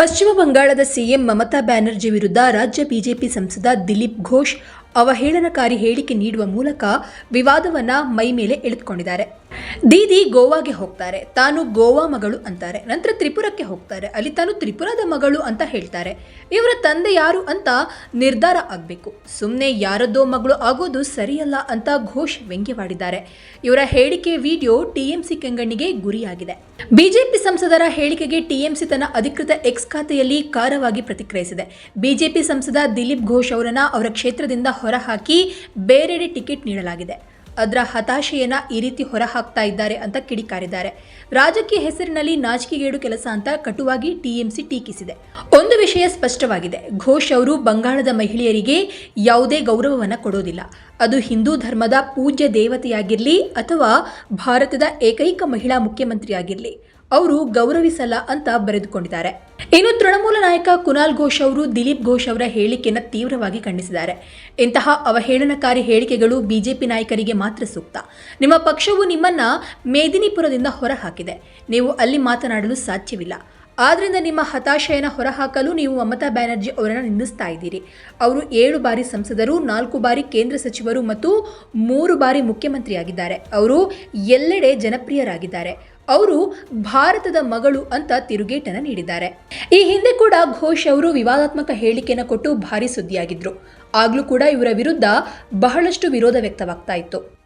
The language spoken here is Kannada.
ಪಶ್ಚಿಮ ಬಂಗಾಳದ ಸಿಎಂ ಮಮತಾ ಬ್ಯಾನರ್ಜಿ ವಿರುದ್ಧ ರಾಜ್ಯ ಬಿಜೆಪಿ ಸಂಸದ ದಿಲೀಪ್ ಘೋಷ್ ಅವಹೇಳನಕಾರಿ ಹೇಳಿಕೆ ನೀಡುವ ಮೂಲಕ ವಿವಾದವನ್ನ ಮೈ ಮೇಲೆ ಎಳೆದುಕೊಂಡಿದ್ದಾರೆ. ದೀದಿ ಗೋವಾಗೆ ಹೋಗ್ತಾರೆ. ತಾನು ಗೋವಾ ಮಗಳು ಅಂತಾರೆ. ನಂತರ ತ್ರಿಪುರಕ್ಕೆ ಹೋಗ್ತಾರೆ. ಅಲ್ಲಿ ತಾನು ತ್ರಿಪುರದ ಮಗಳು ಅಂತ ಹೇಳ್ತಾರೆ. ಇವರ ತಂದೆ ಯಾರು ಅಂತ ನಿರ್ಧಾರ ಆಗಬೇಕು. ಸುಮ್ಮನೆ ಯಾರದ್ದೋ ಮಗಳು ಆಗೋದು ಸರಿಯಲ್ಲ ಅಂತ ಘೋಷ್ ವ್ಯಂಗ್ಯವಾಡಿದ್ದಾರೆ. ಇವರ ಹೇಳಿಕೆ ವಿಡಿಯೋ ಟಿಎಂಸಿ ಕೆಂಗಣ್ಣಿಗೆ ಗುರಿಯಾಗಿದೆ. ಬಿಜೆಪಿ ಸಂಸದರ ಹೇಳಿಕೆಗೆ ಟಿಎಂಸಿ ತನ್ನ ಅಧಿಕೃತ ಎಕ್ಸ್ ಖಾತೆಯಲ್ಲಿ ಖಾರವಾಗಿ ಪ್ರತಿಕ್ರಿಯಿಸಿದೆ. ಬಿಜೆಪಿ ಸಂಸದ ದಿಲೀಪ್ ಘೋಷ್ ಅವರನ್ನ ಅವರ ಕ್ಷೇತ್ರದಿಂದ ಹೊರಹಾಕಿ ಬೇರೆಡೆ ಟಿಕೆಟ್ ನೀಡಲಾಗಿದೆ. ಅದರ ಹತಾಶೆಯನ್ನ ಈ ರೀತಿ ಹೊರಹಾಕ್ತಾ ಇದ್ದಾರೆ ಅಂತ ಕಿಡಿಕಾರಿದ್ದಾರೆ. ರಾಜಕೀಯ ಹೆಸರಿನಲ್ಲಿ ನಾಚಿಕೆಗೇಡು ಕೆಲಸ ಅಂತ ಕಟುವಾಗಿ ಟಿಎಂಸಿ ಟೀಕಿಸಿದೆ. ಒಂದು ವಿಷಯ ಸ್ಪಷ್ಟವಾಗಿದೆ. ಘೋಷ್ ಅವರು ಬಂಗಾಳದ ಮಹಿಳೆಯರಿಗೆ ಯಾವುದೇ ಗೌರವವನ್ನು ಕೊಡೋದಿಲ್ಲ. ಅದು ಹಿಂದೂ ಧರ್ಮದ ಪೂಜ್ಯ ದೇವತೆಯಾಗಿರಲಿ ಅಥವಾ ಭಾರತದ ಏಕೈಕ ಮಹಿಳಾ ಮುಖ್ಯಮಂತ್ರಿಯಾಗಿರಲಿ. ಅವರು ಗೌರವಿಸಲ್ಲ ಅಂತ ಬರೆದುಕೊಂಡಿದ್ದಾರೆ. ಇನ್ನು ತೃಣಮೂಲ ನಾಯಕ ಕುನಾಲ್ ಘೋಷ್ ಅವರು ದಿಲೀಪ್ ಘೋಷ್ ಅವರ ಹೇಳಿಕೆಯನ್ನು ತೀವ್ರವಾಗಿ ಖಂಡಿಸಿದ್ದಾರೆ. ಇಂತಹ ಅವಹೇಳನಕಾರಿ ಹೇಳಿಕೆಗಳು ಬಿಜೆಪಿ ನಾಯಕರಿಗೆ ಮಾತ್ರ ಸೂಕ್ತ. ನಿಮ್ಮ ಪಕ್ಷವು ನಿಮ್ಮನ್ನ ಮೇದಿನಿಪುರದಿಂದ ಹೊರಹಾಕಿದೆ. ನೀವು ಅಲ್ಲಿ ಮಾತನಾಡಲು ಸಾಧ್ಯವಿಲ್ಲ. ಆದ್ರಿಂದ ನಿಮ್ಮ ಹತಾಶೆಯನ್ನು ಹೊರಹಾಕಲು ನೀವು ಮಮತಾ ಬ್ಯಾನರ್ಜಿ ಅವರನ್ನು ನಿಂದಿಸ್ತಾ ಇದ್ದೀರಿ. ಅವರು ಏಳು ಬಾರಿ ಸಂಸದರು, ನಾಲ್ಕು ಬಾರಿ ಕೇಂದ್ರ ಸಚಿವರು ಮತ್ತು ಮೂರು ಬಾರಿ ಮುಖ್ಯಮಂತ್ರಿಯಾಗಿದ್ದಾರೆ. ಅವರು ಎಲ್ಲೆಡೆ ಜನಪ್ರಿಯರಾಗಿದ್ದಾರೆ. ಅವರು ಭಾರತದ ಮಗಳು ಅಂತ ತಿರುಗೇಟನ ನೀಡಿದ್ದಾರೆ. ಈ ಹಿಂದೆ ಕೂಡ ಘೋಷ್ ಅವರು ವಿವಾದಾತ್ಮಕ ಹೇಳಿಕೆಯನ್ನು ಕೊಟ್ಟು ಭಾರಿ ಸುದ್ದಿಯಾಗಿದ್ರು. ಆಗ್ಲೂ ಕೂಡ ಇವರ ವಿರುದ್ಧ ಬಹಳಷ್ಟು ವಿರೋಧ ವ್ಯಕ್ತವಾಗ್ತಾ ಇತ್ತು.